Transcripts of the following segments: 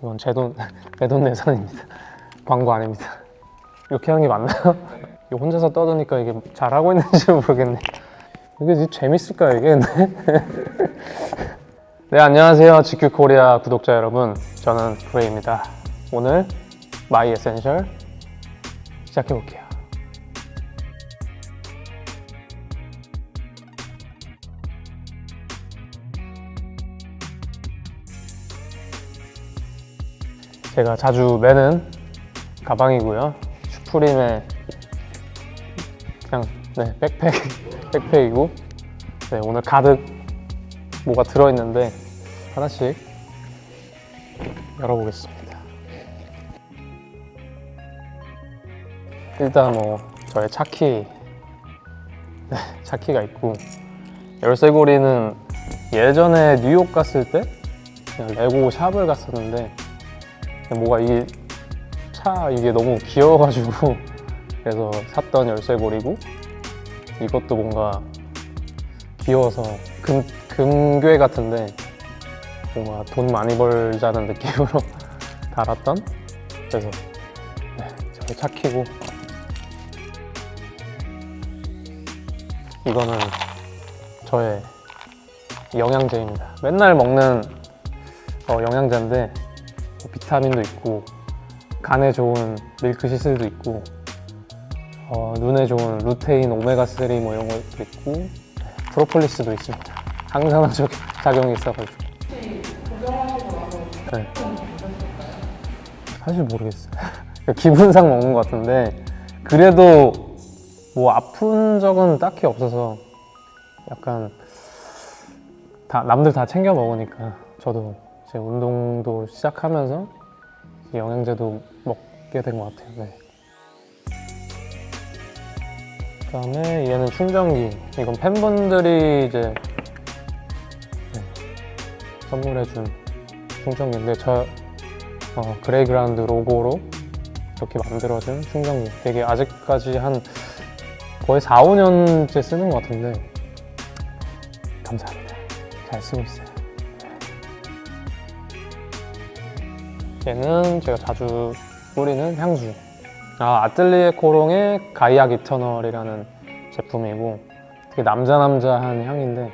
이건 제 돈, 내 돈 내산입니다. 광고 아닙니다. 이렇게 하는 게 맞나요? 이거 혼자서 떠드니까 이게 잘하고 있는지 모르겠네. 이게 재밌을까요, 이게? 네, 안녕하세요. GQ 코리아 구독자 여러분. 저는 프레이입니다. 오늘 마이 에센셜 시작해 볼게요. 제가 자주 매는 가방이고요. 슈프림의 그냥 네 백팩 백팩이고 네, 오늘 가득 뭐가 들어있는데 하나씩 열어보겠습니다. 일단 뭐 저의 차키 네, 차키가 있고 열쇠고리는 예전에 뉴욕 갔을 때 그냥 레고 샵을 갔었는데 뭐가 이게 차 이게 너무 귀여워가지고 그래서 샀던 열쇠고리고 이것도 뭔가 귀여워서 금, 금괴 같은데 뭔가 돈 많이 벌자는 느낌으로 달았던? 그래서 네, 저의 차키고. 이거는 저의 영양제입니다. 맨날 먹는 어, 영양제인데 비타민도 있고 간에 좋은 밀크 시슬도 있고 어, 눈에 좋은 루테인 오메가 3 뭐 이런 것도 있고 네, 프로폴리스도 있습니다. 항산화적 작용이 있어가지고. 네. 사실 모르겠어요. 기분상 먹는 것 같은데 그래도 뭐 아픈 적은 딱히 없어서 약간 다 남들 다 챙겨 먹으니까 저도 이제 운동도 시작하면서 영양제도 먹게 된 것 같아요. 네. 그다음에 얘는 충전기. 이건 팬분들이 이제 네, 선물해준 충전기인데 저 어, 그레이그라운드 로고로 이렇게 만들어준 충전기. 되게 아직까지 한 거의 4, 5년째 쓰는 것 같은데 감사합니다. 잘 쓰고 있어요. 얘는 제가 자주 뿌리는 향수. 아, 아틀리에 코롱의 가이악 이터널이라는 제품이고 되게 남자 남자한 향인데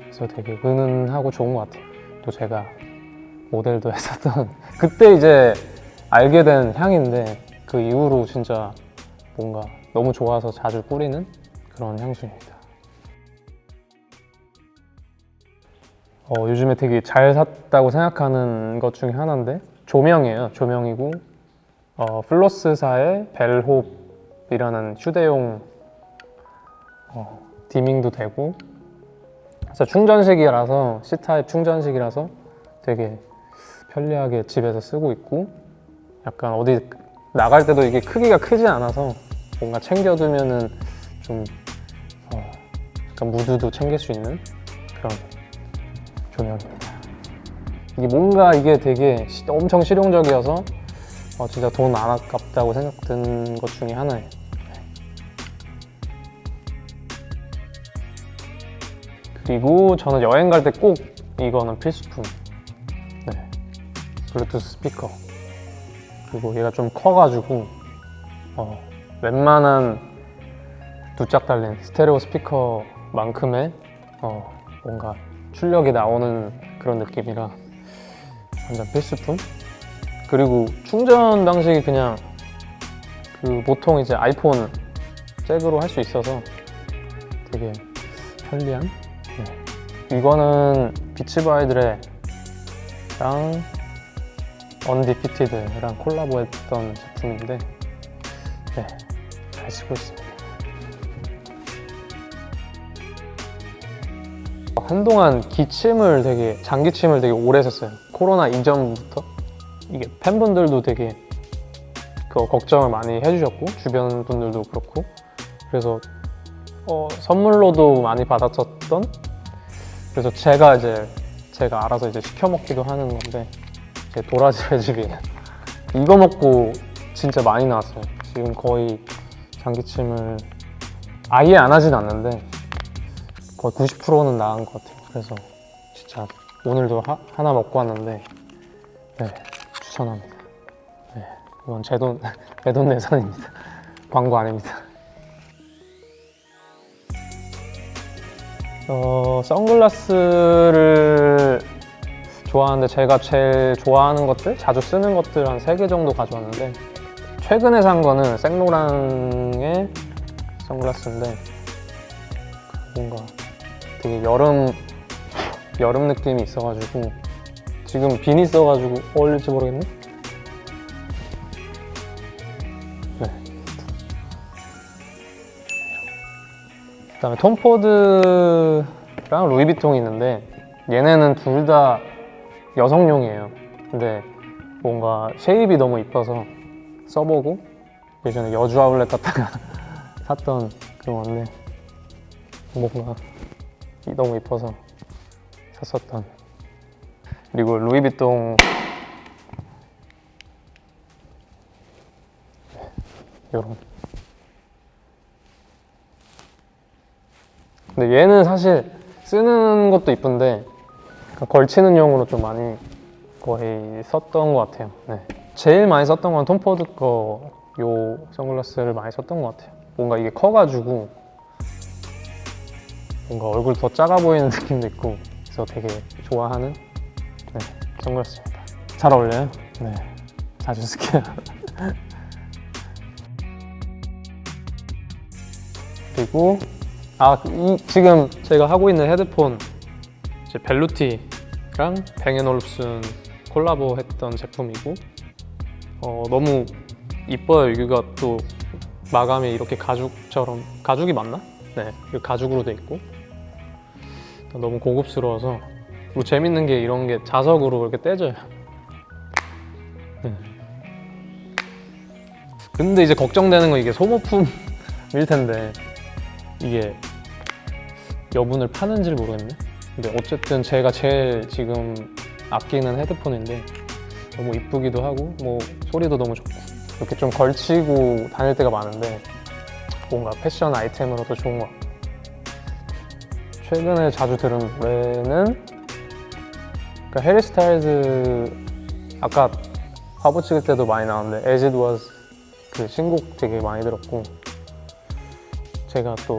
그래서 되게 은은하고 좋은 것 같아요. 또 제가 모델도 했었던 그때 이제 알게 된 향인데 그 이후로 진짜 뭔가 너무 좋아서 자주 뿌리는 그런 향수입니다. 어, 요즘에 되게 잘 샀다고 생각하는 것 중에 하나인데 조명이에요. 조명이고 어, 플로스사의 벨홉이라는 휴대용 어, 디밍도 되고 그래서 충전식이라서 C타입 충전식이라서 되게 편리하게 집에서 쓰고 있고 약간 어디 나갈 때도 이게 크기가 크지 않아서 뭔가 챙겨두면은 좀 어, 약간 무드도 챙길 수 있는 그런 조명입니다. 이게 뭔가 이게 되게 시- 엄청 실용적이어서 어, 진짜 돈 안 아깝다고 생각든 것 중에 하나예요. 네. 그리고 저는 여행 갈 때 꼭 이거는 필수품. 네. 블루투스 스피커. 그리고 얘가 좀 커가지고 어, 웬만한 두 짝 달린 스테레오 스피커만큼의 어, 뭔가 출력이 나오는 그런 느낌이라 완전 필수품. 그리고 충전 방식이 그냥 그 보통 이제 아이폰 잭으로 할 수 있어서 되게 편리한. 네. 이거는 비치바이드레랑 언디피티드랑 콜라보했던 제품인데 네, 잘 쓰고 있습니다. 한동안 기침을 되게 장기침을 되게 오래 했었어요. 코로나 이전부터 이게 팬분들도 되게 그 걱정을 많이 해주셨고 주변 분들도 그렇고 그래서 어, 선물로도 많이 받았었던 그래서 제가 이제 제가 알아서 이제 시켜 먹기도 하는 건데 제 도라지 집이 이거 먹고 진짜 많이 나왔어요. 지금 거의 장기침을 아예 안 하진 않는데 거의 90%는 나은 것 같아요. 그래서 진짜 오늘도 하, 나 먹고 왔는데 네, 추천합니다. 네, 이건 제 돈, 내 돈 내산입니다. 광고 아닙니다. 어, 선글라스를 좋아하는데 제가 제일 좋아하는 것들, 자주 쓰는 것들 한세개 정도 가져왔는데 최근에 산 거는 생로랑의 선글라스인데 뭔가 되게 여름 여름 느낌이 있어가지고 지금 빈 있어가지고 어울릴지 모르겠네. 네. 그다음에 톰 포드랑 루이비통이 있는데 얘네는 둘 다 여성용이에요. 근데 뭔가 쉐입이 너무 이뻐서 써보고 예전에 여주 아울렛 갔다가 샀던 그건데 뭔가 이- 너무 이뻐서 샀었던. 그리고 루이비통. 요런. 근데 얘는 사실 쓰는 것도 이쁜데 걸치는 용으로 좀 많이 거의 썼던 것 같아요. 네. 제일 많이 썼던 건 톰포드 거 요 선글라스를 많이 썼던 것 같아요. 뭔가 이게 커가지고 뭔가 얼굴 더 작아 보이는 느낌도 있고 그래서 되게 좋아하는 네, 선글라스입니다. 잘 어울려요? 네, 자주 쓸게요. 그리고 아, 이, 지금 제가 하고 있는 헤드폰 이제 벨루티랑 뱅앤올uf슨 콜라보 했던 제품이고 어, 너무 이뻐요. 여기가 또 마감이 이렇게 가죽처럼 가죽이 맞나? 네, 이거 가죽으로 돼 있고 너무 고급스러워서 그리고 재밌는 게 이런 게 자석으로 이렇게 떼져요. 네. 근데 이제 걱정되는 건 이게 소모품일 텐데 이게 여분을 파는지 를 모르겠네. 근데 어쨌든 제가 제일 지금 아끼는 헤드폰인데 너무 이쁘기도 하고 뭐 소리도 너무 좋고 이렇게 좀 걸치고 다닐 때가 많은데 뭔가 패션 아이템으로도 좋은 것 같고 최근에 자주 들은 노래는 그 해리 스타일즈 아까 화보 찍을 때도 많이 나왔는데 As It Was 그 신곡 되게 많이 들었고 제가 또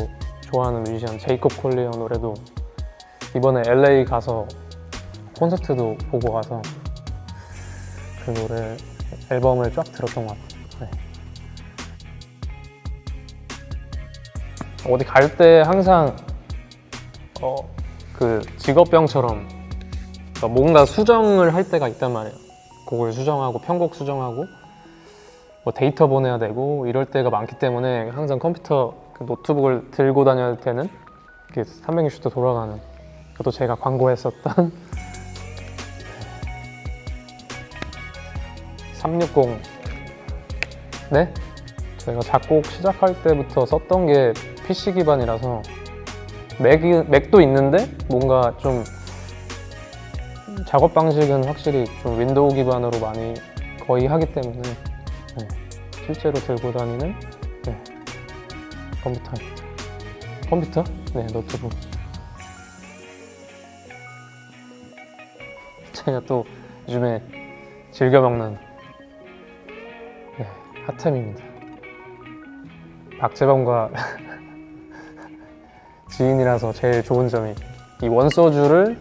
좋아하는 뮤지션 제이콥 콜리어 노래도 이번에 LA 가서 콘서트도 보고 가서 그 노래 앨범을 쫙 들었던 것 같아요. 네. 어디 갈 때 항상 어, 그 직업병처럼 그러니까 뭔가 수정을 할 때가 있단 말이에요. 곡을 수정하고 편곡 수정하고 뭐 데이터 보내야 되고 이럴 때가 많기 때문에 항상 컴퓨터 그 노트북을 들고 다녀야 되는 이렇게 360도 돌아가는 그것도 제가 광고했었던 360 네? 제가 작곡 시작할 때부터 썼던 게 PC 기반이라서 맥, 맥도 있는데 뭔가 좀 작업 방식은 확실히 좀 윈도우 기반으로 많이 거의 하기 때문에 네, 실제로 들고 다니는 네, 컴퓨터입니다. 컴퓨터? 네, 노트북. 제가 또 요즘에 즐겨 먹는 네, 핫템입니다. 박재범과 지인이라서 제일 좋은 점이 이 원소주를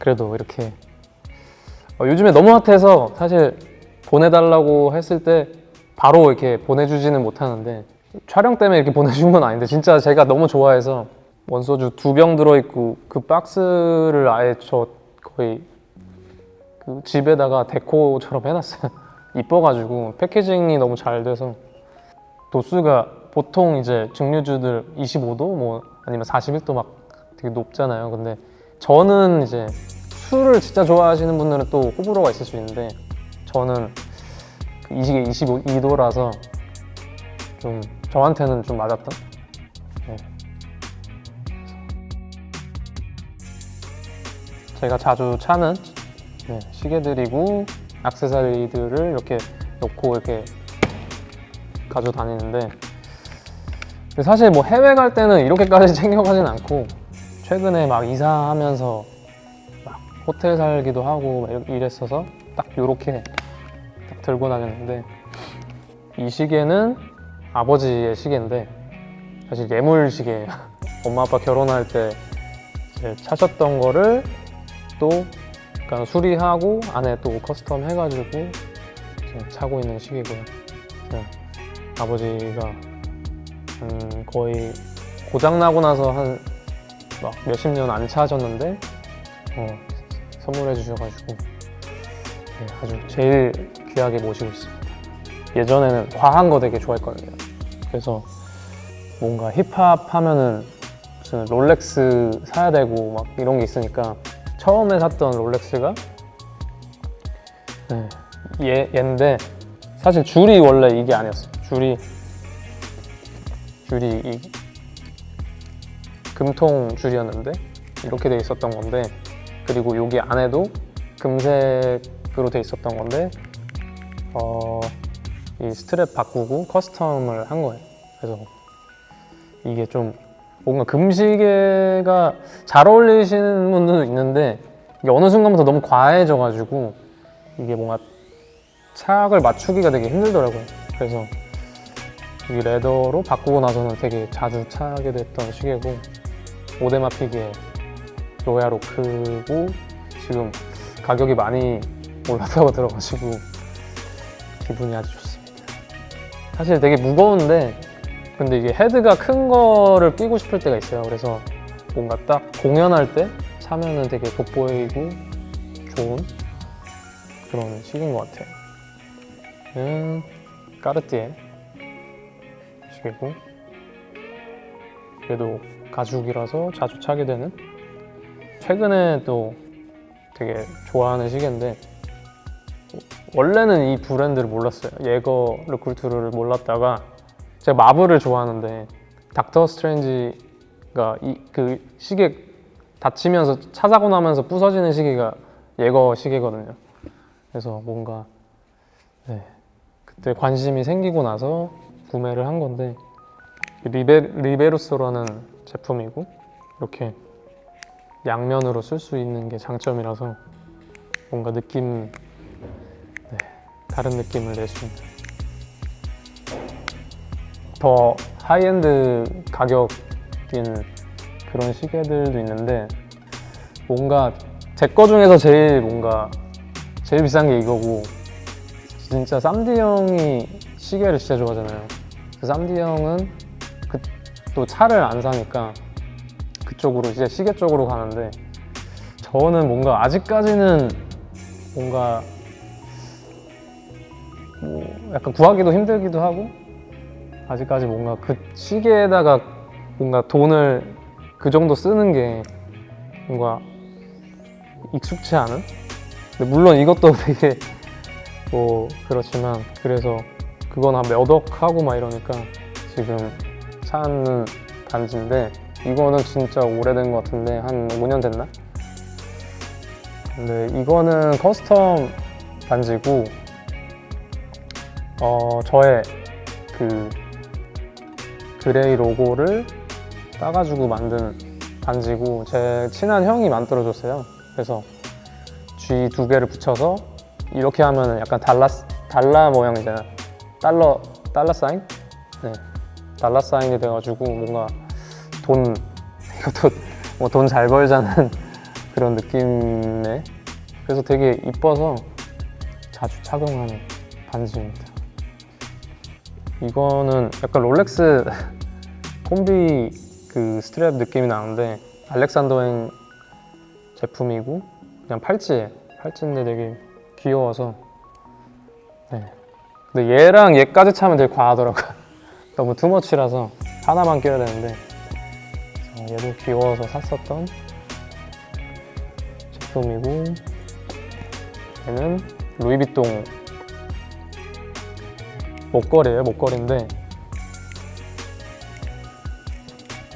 그래도 이렇게 어, 요즘에 너무 핫해서 사실 보내달라고 했을 때 바로 이렇게 보내주지는 못하는데 촬영 때문에 이렇게 보내준 건 아닌데 진짜 제가 너무 좋아해서 원소주 두 병 들어있고 그 박스를 아예 저 거의 그 집에다가 데코처럼 해놨어요. 이뻐가지고 패키징이 너무 잘 돼서 도수가 보통 이제 증류주들 25도 뭐 아니면 41도 막 되게 높잖아요. 근데 저는 이제 술을 진짜 좋아하시는 분들은 또 호불호가 있을 수 있는데 저는 그 이게 22도라서 좀 저한테는 좀 맞았던. 네. 제가 자주 차는 네, 시계들이고 액세서리들을 이렇게 놓고 이렇게 가져 다니는데 근데 사실 뭐 해외 갈 때는 이렇게까지 챙겨가진 않고 최근에 막 이사하면서 막 호텔 살기도 하고 이랬어서 딱 요렇게 딱 들고 다녔는데 이 시계는 아버지의 시계인데 사실 예물 시계예요. 엄마 아빠 결혼할 때 차셨던 거를 또 약간 수리하고 안에 또 커스텀 해가지고 지금 차고 있는 시계고요. 그래서 아버지가 음, 거의 고장 나고 나서 한 막 몇십 년안 차셨는데 어, 선물해 주셔가지고 네, 아주 제일 귀하게 모시고 있습니다. 예전에는 과한 거 되게 좋아했거든요. 그래서 뭔가 힙합 하면은 무슨 롤렉스 사야 되고 막 이런 게 있으니까 처음에 샀던 롤렉스가 네, 얘, 얘인데 사실 줄이 원래 이게 아니었어요. 줄이 줄이 이 금통 줄이었는데 이렇게 돼 있었던 건데 그리고 여기 안에도 금색으로 돼 있었던 건데 어, 이 스트랩 바꾸고 커스텀을 한 거예요. 그래서 이게 좀 뭔가 금시계가 잘 어울리시는 분들도 있는데 이게 어느 순간부터 너무 과해져가지고 이게 뭔가 착을 맞추기가 되게 힘들더라고요. 그래서 이 레더로 바꾸고 나서는 되게 자주 차게 됐던 시계고 오데마 피기에 로얄오크고 지금 가격이 많이 올랐다고 들어가지고 기분이 아주 좋습니다. 사실 되게 무거운데 근데 이게 헤드가 큰 거를 끼고 싶을 때가 있어요. 그래서 뭔가 딱 공연할 때 차면은 되게 돋보이고 좋은 그런 시계인 것 같아요. 음, 까르띠에 시계고 그래도 가죽이라서 자주 차게 되는 최근에 또 되게 좋아하는 시계인데 원래는 이 브랜드를 몰랐어요. 예거 르쿨투르를 몰랐다가 제가 마블을 좋아하는데 닥터 스트레인지가 이 그 시계 다치면서 차사고 나면서 부서지는 시계가 예거 시계거든요. 그래서 뭔가 네, 그때 관심이 생기고 나서 구매를 한 건데 리베, 리베로소라는 제품이고 이렇게 양면으로 쓸 수 있는 게 장점이라서 뭔가 느낌 네, 다른 느낌을 내줍니다. 더 하이엔드 가격인 그런 시계들도 있는데 뭔가 제 거 중에서 제일 뭔가 제일 비싼 게 이거고 진짜 쌈디 형이 시계를 진짜 좋아하잖아요. 그 쌈디 형은 그 또 차를 안 사니까 그쪽으로 이제 시계 쪽으로 가는데 저는 뭔가 아직까지는 뭔가 뭐 약간 구하기도 힘들기도 하고 아직까지 뭔가 그 시계에다가 뭔가 돈을 그 정도 쓰는 게 뭔가 익숙치 않은? 물론 이것도 되게 뭐 그렇지만 그래서 그건 한 몇 억 하고 막 이러니까 지금 찾는 반지인데 이거는 진짜 오래된 것 같은데 한 5년 됐나? 근데 이거는 커스텀 반지고 어 저의 그 그레이 로고를 따가지고 만든 반지고 제 친한 형이 만들어줬어요. 그래서 G 두 개를 붙여서 이렇게 하면 약간 달라 달라 모양이잖아. 달러 달러 사인? 네, 달러 사인이 돼가지고 뭔가 돈 이것도 뭐 돈 잘 벌자는 그런 느낌에 그래서 되게 이뻐서 자주 착용하는 반지입니다. 이거는 약간 롤렉스 콤비 그 스트랩 느낌이 나는데 알렉산더행 제품이고 그냥 팔찌에 팔찌인데 되게 귀여워서 네. 근데 얘랑 얘까지 차면 되게 과하더라고요. 너무 투머치라서 하나만 껴야 되는데 얘도 귀여워서 샀었던 제품이고 얘는 루이비통 목걸이에요 목걸이인데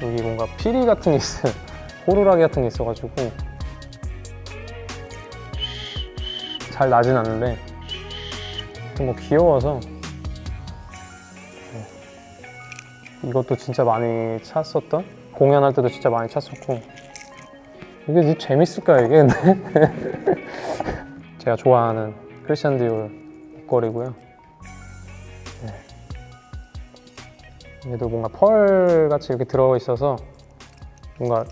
여기 뭔가 피리 같은 게 있어요 호루라기 같은 게 있어가지고 잘 나진 않는데 뭐 귀여워서 네. 이것도 진짜 많이 찼었던 공연할 때도 진짜 많이 찼었고 이게 진짜 재밌을까 이게 제가 좋아하는 크리스찬 디올 목걸이고요. 네. 얘도 뭔가 펄 같이 이렇게 들어 있어서 뭔가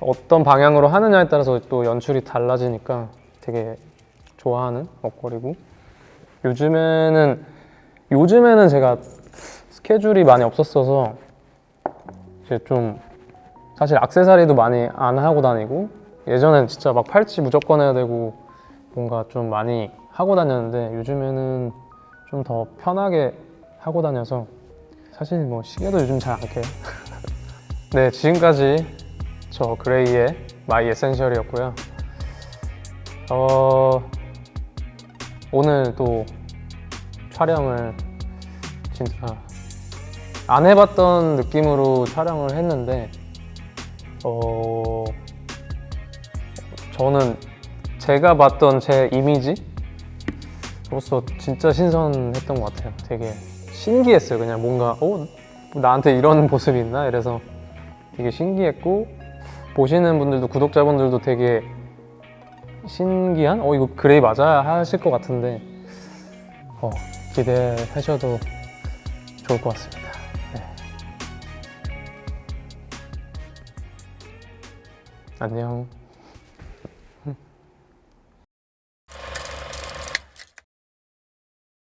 어떤 방향으로 하느냐에 따라서 또 연출이 달라지니까 되게 좋아하는 먹거리고 요즘에는 요즘에는 제가 스케줄이 많이 없었어서 이제 좀 사실 악세사리도 많이 안 하고 다니고 예전엔 진짜 막 팔찌 무조건 해야 되고 뭔가 좀 많이 하고 다녔는데 요즘에는 좀 더 편하게 하고 다녀서 사실 뭐 시계도 요즘 잘안 껴요. 네 지금까지 저 그레이의 마이 에센셜이었고요. 어 오늘 또 촬영을 진짜 안 해봤던 느낌으로 촬영을 했는데 어 저는 제가 봤던 제 이미지로서 진짜 신선했던 것 같아요. 되게 신기했어요. 그냥 뭔가 어 나한테 이런 모습이 있나 이래서 되게 신기했고 보시는 분들도 구독자분들도 되게 신기한 어 이거 그레이 맞아 하실 것 같은데 어 기대하셔도 좋을 것 같습니다. 네. 안녕.